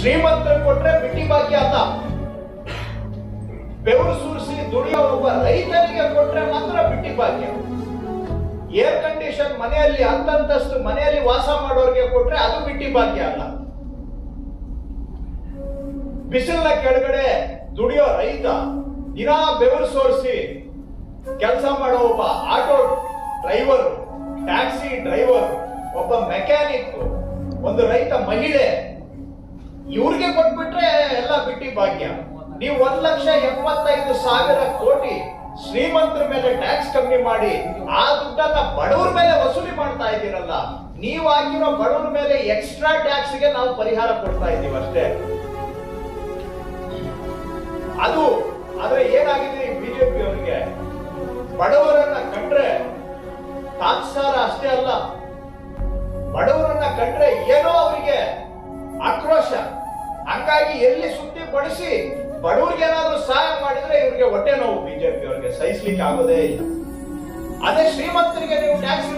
ಶ್ರೀಮಂತರು ಕೊಟ್ರೆ ಬಿಟ್ಟಿ ಭಾಗ್ಯ ಅಲ್ಲ. ಬೆವರು ಸುರಿಸಿ ದುಡಿಯೋ ಒಬ್ಬ ರೈತನಿಗೆ ಕೊಟ್ರೆ ಮಾತ್ರ ಬಿಟ್ಟಿ ಭಾಗ್ಯ. ಏರ್ ಕಂಡೀಷನ್ ಮನೆಯಲ್ಲಿ ಅಂತಂತಸ್ತು ಮನೆಯಲ್ಲಿ ವಾಸ ಮಾಡೋರಿಗೆ ಕೊಟ್ರೆ ಅದು ಬಿಟ್ಟಿ ಭಾಗ್ಯ ಅಲ್ಲ. ಬಿಸಿಲಿನ ಕೆಳಗಡೆ ದುಡಿಯೋ ರೈತ ದಿನಾ ಬೆವರು ಸೋರಿಸಿ ಕೆಲಸ ಮಾಡೋ ಒಬ್ಬ ಆಟೋ ಡ್ರೈವರ್, ಟ್ಯಾಕ್ಸಿ ಡ್ರೈವರ್, ಒಬ್ಬ ಮೆಕ್ಯಾನಿಕ್ ಒಂದು ರೈತ ಮಹಿಳೆ ಇವ್ರಿಗೆ ಕೊಟ್ಬಿಟ್ರೆ ಎಲ್ಲ ಬಿಟ್ಟಿ ಭಾಗ್ಯ. ನೀವು ಒಂದ್ ಲಕ್ಷ ಎಪ್ಪತ್ತೈದು ಸಾವಿರ ಕೋಟಿ ಶ್ರೀಮಂತರ ಮೇಲೆ ಟ್ಯಾಕ್ಸ್ ಕಮ್ಮಿ ಮಾಡಿ, ಆ ದುಡ್ಡನ್ನ ಬಡವರ ಮೇಲೆ ವಸೂಲಿ ಮಾಡ್ತಾ ಇದ್ದೀರಲ್ಲ, ನೀವು ಹಾಕಿರೋ ಬಡವರ ಮೇಲೆ ಎಕ್ಸ್ಟ್ರಾ ಟ್ಯಾಕ್ಸ್ಗೆ ನಾವು ಪರಿಹಾರ ಕೊಡ್ತಾ ಇದ್ದೀವಿ ಅಷ್ಟೇ. ಅದು, ಆದ್ರೆ ಏನಾಗಿದೆ ಬಿಜೆಪಿ ಅವರಿಗೆ? ಬಡವರನ್ನ ಕಂಡ್ರೆ ತಾತ್ಸಾರ ಅಷ್ಟೇ ಅಲ್ಲ, ಬಡವರನ್ನ ಕಂಡ್ರೆ ಏನೋ ಅವರಿಗೆ ಆಕ್ರೋಶ. ಹಂಗಾಗಿ ಎಲ್ಲಿ ಸುದ್ದಿ ಪಡಿಸಿ ಬಡವರಿಗೆ ಏನಾದ್ರೂ ಸಹಾಯ ಮಾಡಿದ್ರೆ ಇವ್ರಿಗೆ ಹೊಟ್ಟೆ ನೋವು ಬಿಜೆಪಿ ಅವ್ರಿಗೆ ಸಹಿಸ್ಲಿಕ್ಕೆ ಆಗೋದೇ ಇಲ್ಲ. ಅದೇ ಶ್ರೀಮಂತರಿಗೆ ನೀವು ಟ್ಯಾಕ್ಸ್